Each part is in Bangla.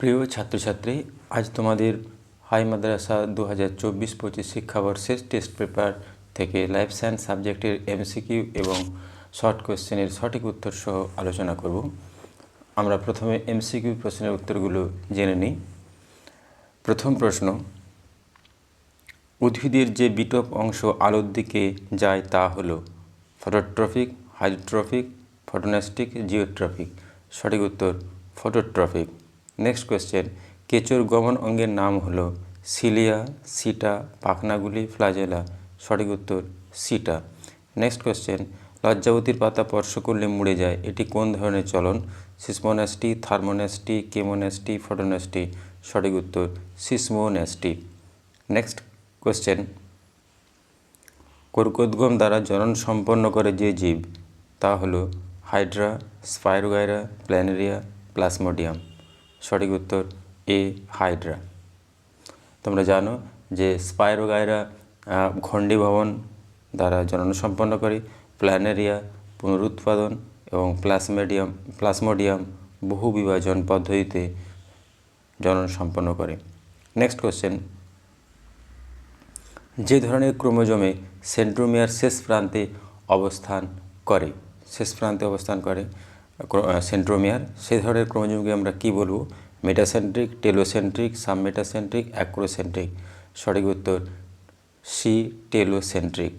প্রিয় ছাত্রছাত্রী, আজ তোমাদের হাই মাদ্রাসা দু হাজার চব্বিশ পঁচিশ শিক্ষাবর্ষের টেস্ট পেপার থেকে লাইফ সায়েন্স সাবজেক্টের এমসিকিউ এবং শর্ট কোয়েশ্চেনের সঠিক উত্তর সহ আলোচনা করব। আমরা প্রথমে এমসিকিউ প্রশ্নের উত্তরগুলো জেনে নিই। প্রথম প্রশ্ন, উদ্ভিদের যে বিটপ অংশ আলোর দিকে যায় তা হলো ফটোট্রফিক হাইড্রোট্রফিক ফটোনেস্টিক জিওট্রফিক সঠিক উত্তর ফটোট্রফিক নেক্সট কোয়েশ্চেন কেঁচোর গমন অঙ্গের নাম হলো সিলিয়া, সিটা, পাখনাগুলি, ফ্লাজেলা। সঠিক উত্তর, সিটা। নেক্সট কোয়েশ্চেন লজ্জাবতীর পাতা স্পর্শ করলে মুড়ে যায়। এটি কোন ধরনের চলন? সিসমোন্যাস্টি থার্মোন্যাস্টি কেমোন্যাস্টি ফটোন্যাস্টি সঠিক উত্তর সিসমোন্যাস্টি নেক্সট কোয়েশ্চেন কর্কোদ্গম দ্বারা জনন সম্পন্ন করে যে জীব, তা হলো হাইড্রা, স্পাইরোগাইরা, প্ল্যানেরিয়া, প্লাসমোডিয়াম। সঠিক উত্তর এ হাইড্রা তোমরা জানো যে স্পাইরোগাইরা ভবন দ্বারা জনন সম্পন্ন করে প্ল্যানেরিয়া পুনরুৎপাদন এবং প্লাসমেডিয়াম প্লাসমোডিয়াম বহু বিভাজন পদ্ধতিতে জনন সম্পন্ন করে। নেক্সট কোশ্চেন যে ধরনের ক্রোমোজোমে সেন্ট্রোমিয়ার শেষ প্রান্তে অবস্থান করে, শেষ প্রান্তে অবস্থান করে সেন্ট্রোমিয়ার। সেই ধরনের ক্রোমোজোমকে আমরা কি বলব? মেটাসেন্ট্রিক টেলোসেন্ট্রিক সাবমেটাসেন্ট্রিক অ্যাক্রোসেন্ট্রিক সঠিক উত্তর সি টেলোসেন্ট্রিক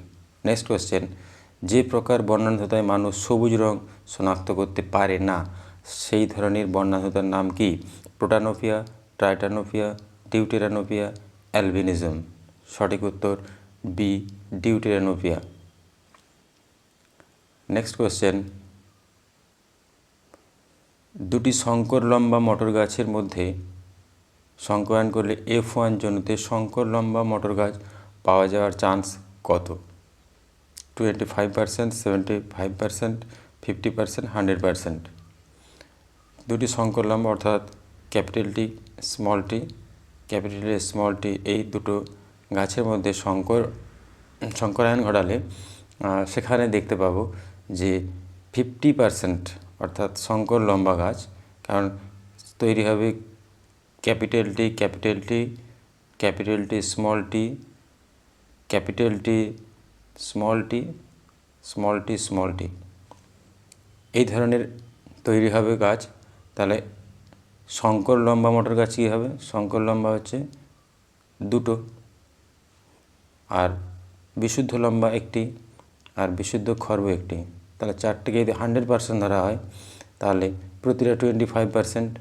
নেক্সট কোয়েশ্চেন যে প্রকার বর্ণান্ধতায় মানুষ সবুজ রং শনাক্ত করতে পারে না, সেই ধরনের বর্ণান্ধতার নাম কি? প্রোটানোপিয়া ট্রাইটানোপিয়া ডিউটেরানোপিয়া অ্যালবিনিজম সঠিক উত্তর বি ডিউটেরানোপিয়া নেক্সট কোয়েশ্চেন দুটি শঙ্কর লম্বা মটর গাছের মধ্যে সংকরায়ন করলে এফ ওয়ান জন্যতে শঙ্কর লম্বা মটর গাছ পাওয়া যাওয়ার চান্স কত? Twenty five percent seventy five percent fifty percent hundred percent দুটি শঙ্কর লম্বা অর্থাৎ capital T small T capital small T এই দুটো গাছের মধ্যে শঙ্কর, শঙ্করায়ন ঘটালে সেখানে দেখতে পাবো যে ফিফটি পারসেন্ট অর্থাৎ শঙ্কর লম্বা গাছ, কারণ তৈরি হবে capital T capital T capital T small T, capital small T small T small এই ধরনের তৈরি হবে গাছ। তাহলে শঙ্কর লম্বা মটর গাছ কী হবে? শঙ্কর লম্বা হচ্ছে দুটো। আর বিশুদ্ধ লম্বা একটি, আর বিশুদ্ধ খর্ব একটি। তাহলে চারটিকে যদি হান্ড্রেড পার্সেন্ট ধরা হয়, তাহলে প্রতিটা টোয়েন্টি ফাইভ পার্সেন্ট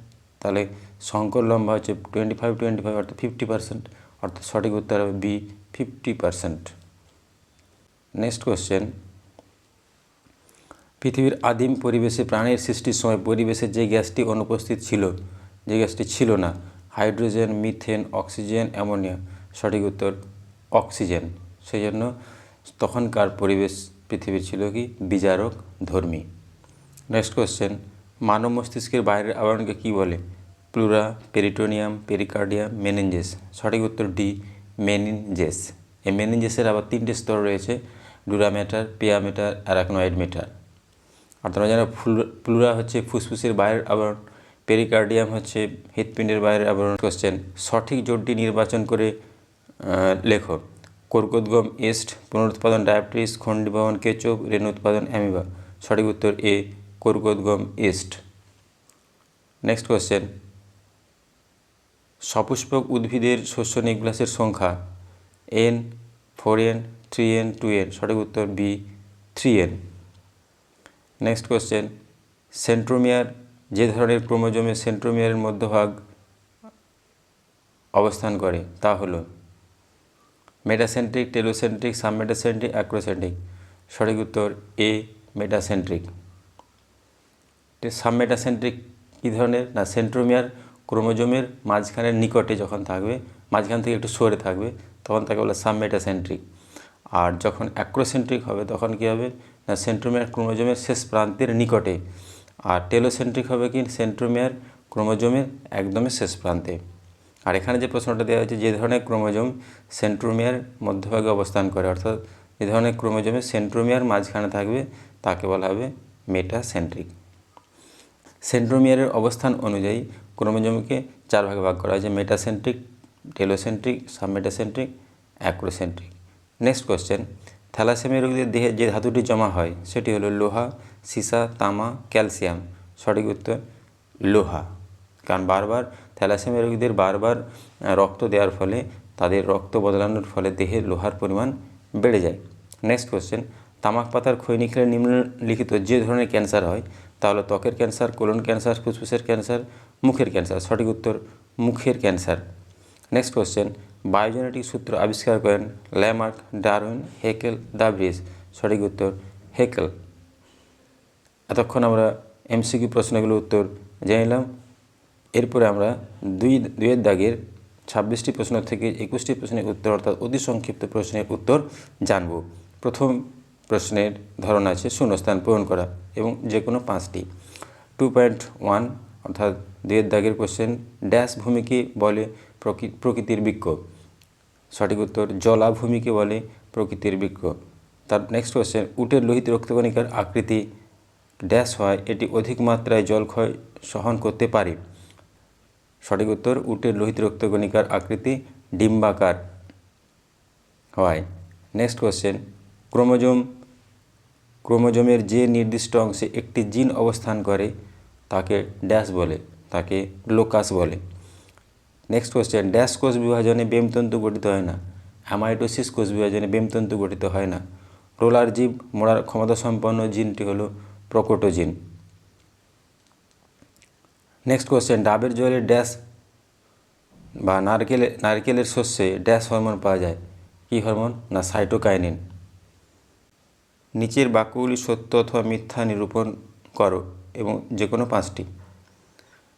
তাহলে শঙ্কর লম্বা হচ্ছে টোয়েন্টি ফাইভ টোয়েন্টি ফাইভ অর্থাৎ ফিফটি পার্সেন্ট অর্থাৎ সঠিক উত্তর হবে B fifty percent next question পৃথিবীর আদিম পরিবেশে প্রাণের সৃষ্টির সময় পরিবেশে যে গ্যাসটি অনুপস্থিত ছিল, যে গ্যাসটি ছিল না, হাইড্রোজেন, মিথেন, অক্সিজেন, অ্যামোনিয়া, সঠিক উত্তর অক্সিজেন। সেই জন্য তখনকার পরিবেশ পৃথিবীর ছিল কি? বিজারক ধর্মী। নেক্সট কোয়েশ্চেন মানব মস্তিষ্কের বাইরের আবরণকে কী বলে? প্লুরা, পেরিটোনিয়াম, পেরিকার্ডিয়াম মেনেঞ্জেস সঠিক উত্তর ডি, মেনিনজেস। এই মেনিনজেসের আবার তিনটে স্তর রয়েছে ডুরামেটার পিয়ামেটার অ্যারাকনয়েড মেটার। আর তোমরা জানো প্লুরা হচ্ছে ফুসফুসের বাইরের আবরণ, পেরিকার্ডিয়াম হচ্ছে হৃৎপিণ্ডের বাইরের আবরণ। কোশ্চেন সঠিক জোটটি নির্বাচন করে লেখো। কর্কোদ্গম ইস্ট পুনরুৎপাদন, ডায়াবেটিস, খণ্ডিভবন কেচপ রেণু উৎপাদন, অ্যামিবা। সঠিক উত্তর এ, কর্কোদ্গম ইস্ট। নেক্সট কোয়েশ্চেন সপুষ্পক উদ্ভিদের শস্য নিগ্লাসের সংখ্যা N four N three N two N সঠিক উত্তর B three N next question centromere যে ধরনের ক্রোমোজোমে সেন্ট্রোমিয়ারের মধ্যভাগ অবস্থান করে, তা হলো মেটাসেন্ট্রিক টেলোসেন্ট্রিক সাবমেটাসেন্ট্রিক অ্যাক্রোসেন্ট্রিক সঠিক উত্তর এ মেটাসেন্ট্রিক সাবমেটাসেন্ট্রিক কী ধরনের? না সেন্ট্রোমিয়ার ক্রোমোজোমের মাঝখানের নিকটে যখন থাকবে, মাঝখান থেকে একটু সরে থাকবে, তখন তাকে বলে সাবমেটাসেন্ট্রিক আর যখন অ্যাক্রোসেন্ট্রিক হবে, তখন কী হবে? না সেন্ট্রোমিয়ার ক্রোমোজোমের শেষ প্রান্তের নিকটে। আর টেলোসেন্ট্রিক হবে কি? সেন্ট্রোমিয়ার ক্রোমোজোমের একদমই শেষ প্রান্তে। আর এখানে যে প্রশ্নটা দেওয়া হয়েছে, যে ধরনের ক্রোমোজোম সেন্ট্রোমিয়ার মধ্যভাগে অবস্থান করে, অর্থাৎ যে ধরনের ক্রোমোজোমে সেন্ট্রোমিয়ার মাঝখানে থাকবে, তাকে বলা হবে মেটাসেন্ট্রিক। সেন্ট্রোমিয়ারের অবস্থান অনুযায়ী ক্রোমোজোমকে চার ভাগে ভাগ করা হয়েছে, metacentric, telocentric, submetacentric, acrocentric. Next question thalassaemia রোগীদের দেহে যে ধাতুটি জমা হয়, সেটি হলো লোহা, সীসা, তামা, ক্যালসিয়াম। সঠিক উত্তর, লোহা। কারণ বারবার থ্যালাসেমিয়া রোগীদের বারবার রক্ত দেওয়ার ফলে তাদের রক্ত বদলানোর ফলে দেহের লোহার পরিমাণ বেড়ে যায়। নেক্সট কোশ্চেন তামাক পাতার খৈনি খেলে নিম্নলিখিত যে ধরনের ক্যান্সার হয় তাহলে ত্বকের ক্যান্সার, কোলন ক্যান্সার, ফুসফুসের ক্যান্সার, মুখের ক্যান্সার। সঠিক উত্তর, মুখের ক্যান্সার। নেক্সট কোশ্চেন বায়োজেনেটিক সূত্র আবিষ্কার করেন ল্যামার্ক ডারউইন, হেকেল দাব্রিজ সঠিক উত্তর, হেকেল। এতক্ষণ আমরা এমসিকিউ প্রশ্নগুলোর উত্তর জেনে নিলাম। এরপরে আমরা দুই, দুইয়ের দাগের ছাব্বিশটি প্রশ্ন থেকে একুশটি প্রশ্নের উত্তর অর্থাৎ অতি সংক্ষিপ্ত প্রশ্নের উত্তর জানব। প্রথম প্রশ্নের ধরন আছে শূন্যস্থান পূরণ করা এবং যে কোনো পাঁচটি। টু পয়েন্ট ওয়ান অর্থাৎ দুয়ের দাগের কোশ্চেন ড্যাশ ভূমিকে বলে প্রকৃ- প্রকৃতির বৃক্ষ। সঠিক উত্তর জলাভূমিকে বলে প্রকৃতির বৃক্ষ। তার নেক্সট কোশ্চেন উটের লোহিত রক্তকণিকার আকৃতি। ড্যাশ হয়, এটি অধিক মাত্রায় জল ক্ষয় সহন করতে পারে। সঠিক উত্তর উটের লোহিত রক্তকণিকার আকৃতি ডিম্বাকার। হয়। নেক্সট কোশ্চেন ক্রোমোজোম ক্রোমোজোমের যে নির্দিষ্ট অংশে একটি জিন অবস্থান করে, তাকে ড্যাশ বলে, তাকে লোকাস বলে। নেক্সট কোশ্চেন ড্যাশ কোষ বিভাজনে বেমতন্তু গঠিত হয় না। অ্যামাইটোসিস কোষ বিভাজনে বেমতন্তু গঠিত হয় না। রোলার জীব মোড়ার ক্ষমতা সম্পন্ন জিনটি হলো প্রকোটোজিন। নেক্সট কোশ্চেন ডাবের জলে ড্যাশ বা নারকেলের নারকেলের শস্যে ড্যাশ হরমোন পাওয়া যায়। কী হরমোন না সাইটোকাইনিন নিচের বাক্যগুলি সত্য অথবা মিথ্যা নিরূপণ করো এবং যে কোনো পাঁচটি।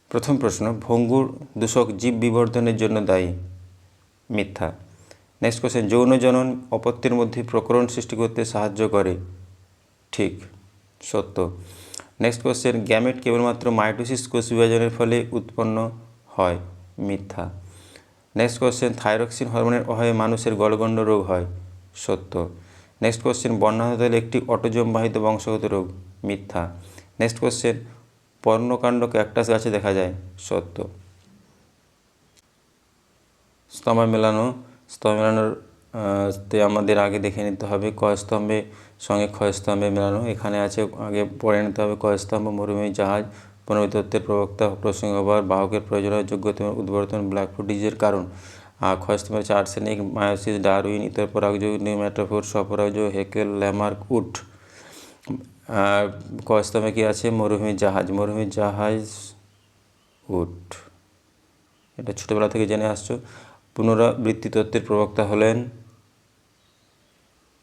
প্রথম প্রশ্ন, ভঙ্গুর দূষক জীব বিবর্ধনের জন্য দায়ী। মিথ্যা। নেক্সট কোশ্চেন যৌন জনন অপত্যের মধ্যে প্রকরণ সৃষ্টি করতে সাহায্য করে। ঠিক, সত্য। নেক্সট কোশ্চেন গ্যামেট কেবলমাত্র মাইটোসিস কোষ বিভাজনের ফলে উৎপন্ন হয়? মিথ্যা। নেক্সট কোশ্চেন থাইরক্সিন হরমোনের অভাবে মানুষের গলগণ্ড রোগ হয়? সত্য। নেক্সট কোশ্চেন বর্ণাহতল একটি অটোজমবাহিত বংশগত রোগ? মিথ্যা। নেক্সট কোশ্চেন পর্ণকাণ্ড ক্যাকটাস গাছে দেখা যায়? সত্য। স্তম্ভ মেলানো স্তম্ভ মেলানোর তে আমাদের আগে দেখে নিতে হবে কয়স্তম্ভে সঙ্গে ক্ষয়স্তম্ভে মেলানো। এখানে আছে, আগে পড়ে নিতে হবে ক স্তম্ভ মরুভূমি, জাহাজ পনবিত তত্ত্বের প্রবক্তা প্রসঙ্গবার বাহকের প্রয়োজন যোগ্যতা এবং উদ্বর্তন ব্ল্যাকফুট ডিজের কারণ। আর ক্ষয় স্তম্ভে হচ্ছে আর্সেনিক মায়োসিস, ডারউইন, ইতর পরাগযোগ নিউম্যাটোফোর স্বপরাগযোগ হেকেল, ল্যামার্ক উড আর ক কী আছে? মরুভূমি, জাহাজ। মরুভূমি, জাহাজ, উট। এটা ছোটোবেলা থেকে জেনে আসছো। পুনরাবৃত্তি তত্ত্বের প্রবক্তা হলেন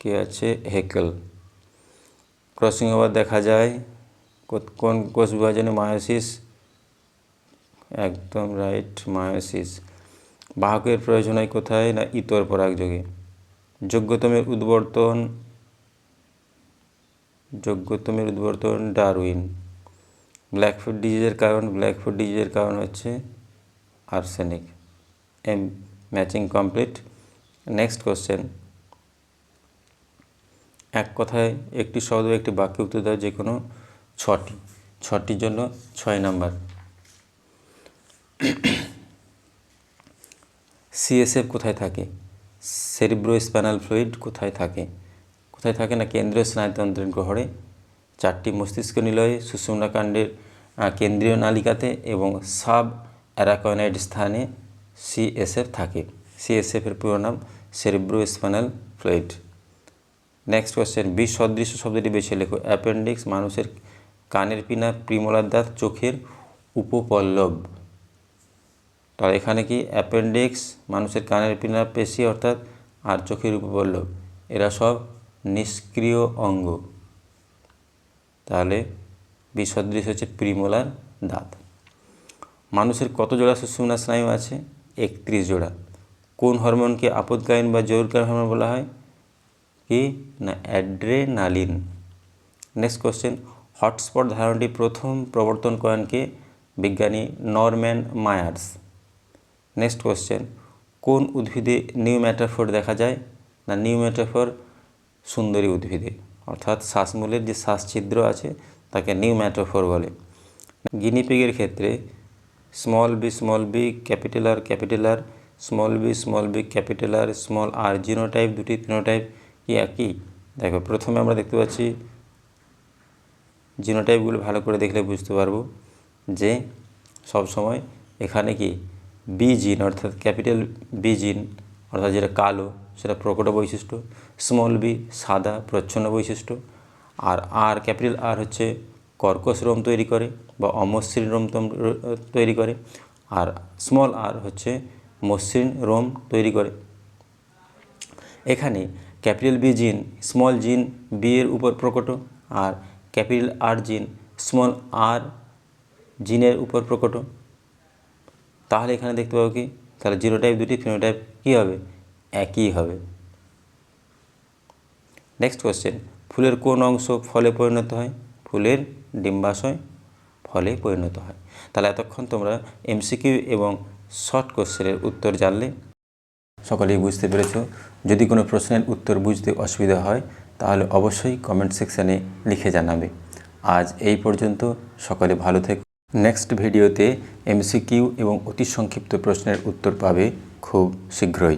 কে আছে? হেকেল। ক্রসিং ওভার দেখা যায় কোন কোষ বিভাজনে মায়োসিস? একদম রাইট মায়োসিস। বাহকের প্রয়োজন হয় কোথায়? না ইতর পরাগযোগে যোগ্যতমের উদ্বর্তন যোগ্যতমের উদ্বর্তন ডারউইন। ব্ল্যাকফুট ডিজিজের কারণ ব্ল্যাকফুট ডিজিজের কারণ হচ্ছে arsenic. M matching complete. Next question. এক কথায় একটি শব্দ একটি বাক্য উত্তর দেওয়া যে কোনো ছটি। ছটির জন্য ছয় নাম্বার। সিএসএফ কোথায় থাকে? সেরিব্রো স্প্যানাল ফ্লুইড কোথায় থাকে? কোথায় থাকে না? কেন্দ্রীয় স্নায়ুতন্ত্রের গহরে। চারটি মস্তিষ্ক নিলয়ে, সুষুম্নাকাণ্ডের কেন্দ্রীয় নালিকাতে এবং সাব অ্যারাকয়েনাইড স্থানে সিএসএফ থাকে। সিএসএফের পুরো নাম cerebrospinal fluid next question বিষ সদৃশ্য শব্দটি বেছে লেখো। অ্যাপেন্ডিক্স মানুষের কানের পিনা, প্রিমলার দাঁত, চোখের উপপল্লব। তাহলে এখানে কি? অ্যাপেন্ডিক্স মানুষের কানের পিনা, পেশি অর্থাৎ আর চোখের উপপল্লব। এরা সব নিষ্ক্রিয় অঙ্গ। তাহলে বিসদৃশ হচ্ছে প্রিমোলার দাঁত। মানুষের কত জোড়া সুষুম্না স্নায়ু আছে? একত্রিশ জোড়া। কোন হরমোনকে আপদকালীন বা জরুরিকালীন হরমোন বলা হয়? কি? না অ্যাড্রেনালিন নেক্সট কোশ্চেন হটস্পট ধারণাটি প্রথম প্রবর্তন করেন কে? বিজ্ঞানী নরম্যান মায়ার্স। নেক্সট কোশ্চেন কোন উদ্ভিদে নিউ ম্যাটাফোর দেখা যায়? না নিউ ম্যাটাফোর সুন্দরী উদ্ভিদে। অর্থাৎ শ্বাসমূলের যে শ্বাসছিদ্র আছে, তাকে নিউ ম্যাটাফোর বলে। গিনিপিগের ক্ষেত্রে small B small B capital R capital R small B small B capital R small R genotype দুটি ফিনোটাইপ কি একই? দেখো, প্রথমে আমরা দেখতে পাচ্ছি জিনোটাইপগুলো ভালো করে দেখলে বুঝতে পারব যে সব সময় এখানে কি বি জিন অর্থাৎ ক্যাপিটাল বি জিন অর্থাৎ যেটা কালো, সেটা প্রকট বৈশিষ্ট্য স্মল বি সাদা, প্রচ্ছন্ন বৈশিষ্ট্য, আর আর ক্যাপিটাল আর হচ্ছে কর্কশ রোম তৈরি করে বা অমসৃণ রোম তৈরি করে, আর স্মল আর হচ্ছে মসৃণ রোম তৈরি করে। এখানে capital B gene small gene B এর উপর প্রকট, আর ক্যাপিটাল আর জিন স্মল আর জিনের উপর প্রকট। তাহলে এখানে দেখতে পাবো কি? তাহলে জিরো টাইপ দুটি ফিনোটাইপ কী হবে? একই হবে। নেক্সট কোশ্চেন ফুলের কোন অংশ ফলে পরিণত হয়? ফুলের ডিম্বাশয় ফলে পরিণত হয়। তাহলে এতক্ষণ তোমরা এমসিকিউ এবং শর্ট কোশ্চেনের উত্তর জানলে। সকলেই বুঝতে পেরেছ? যদি কোনো প্রশ্নের উত্তর বুঝতে অসুবিধা হয়, তাহলে অবশ্যই কমেন্ট সেকশানে লিখে জানাবে। আজ এই পর্যন্ত, সকলে ভালো থেকো। নেক্সট ভিডিওতে এমসিকিউ এবং অতি সংক্ষিপ্ত প্রশ্নের উত্তর পাবে খুব শীঘ্রই।